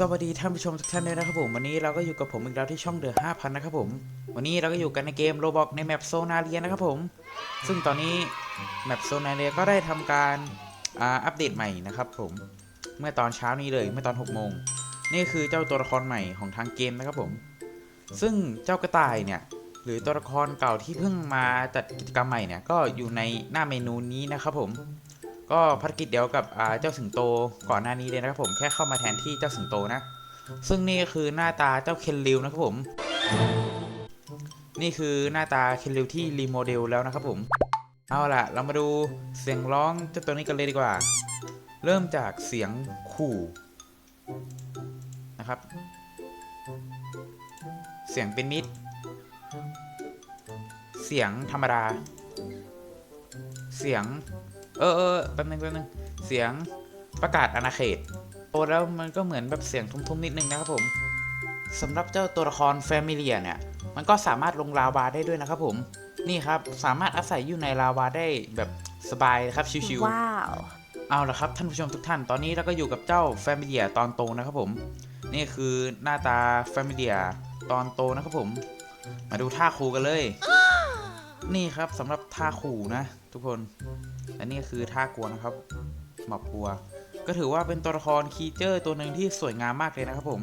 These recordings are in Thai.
สวัสดีท่านผู้ชมทุกท่านด้วยนะครับผมวันนี้เราก็อยู่กับผมอีกแล้วที่ช่องเดือห้าพันนะครับผมวันนี้เราก็อยู่กันในเกมโรบอกในแมปโซนาเรียนะครับผม ซึ่งตอนนี้แมปโซนาเรียก็ได้ทำการอ,าอัปเดตใหม่นะครับผมเมื่อตอนเช้านี้เลยเมื่อตอน6โมงนี่คือเจ้าตัวละครใหม่ของทางเกมนะครับผม ซึ่งเจ้ากระต่ายเนี่ยหรือตัวละครเก่าที่เพิ่งมาจัดกิจกรรมใหม่เนี่ยก็อยู่ในหน้าเมนูนี้นะครับผม ก็ภารกิจเดียวกับเจ้าสิงโตก่อนหน้านี้เลยนะครับผมแค่เข้ามาแทนที่เจ้าสิงโตนะ ซึ่งนี่ก็คือหน้าตาเจ้าเคนริวนะครับผม นี่คือหน้าตาเคนริวที่รีโมเดลแล้วนะครับผมเอาล่ะ เรามาดูเสียงร้องเจ้าตัวนี้กันเลยดีกว่า เริ่มจากเสียงขู่นะครับ เสียงเป็นมิตรเสียงธรรมดา เสียง เออเออแป๊บนึงแป๊บนึงเสียงประกาศอาณาเขตโอ้แล้วมันก็เหมือนแบบเสียงทุ้มๆนิดนึงนะครับผมสำหรับเจ้าตัวละครแฟมิเลียเนี่ย มันก็สามารถลงลาวาได้ด้วยนะครับผม นี่ครับ สามารถอาศัยอยู่ในลาวาได้แบบสบายครับชิวว้าวๆเอาละครับท่านผู้ชมทุกท่านตอนนี้เราก็อยู่กับเจ้าแฟมิเลียตอนโตนะครับผม นี่คือหน้าตาแฟมิเลียตอนโตนะครับผม มาดูท่าคูกันเลย นี่ครับสำหรับท่าขู่นะ ทุกคนและนี่คือท่ากลัวนะครับหมอบกลัว ก็ถือว่าเป็นตัวละครคีเจอร์ตัวหนึ่งที่สวยงามมากเลยนะครับผม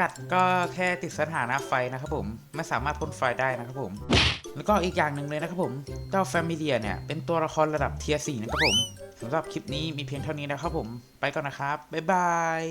กัดก็แค่ติดสถานะไฟนะครับผมไม่สามารถพ่นไฟได้นะครับผม แล้วก็อีกอย่างหนึ่งเลยนะครับผมเจ้าแฟมิเลียเนี่ยเป็นตัวละครระดับเทียร์สี่นะครับผมสำหรับคลิปนี้มีเพียงเท่านี้นะครับผม ไปก่อนนะครับ บ๊ายบาย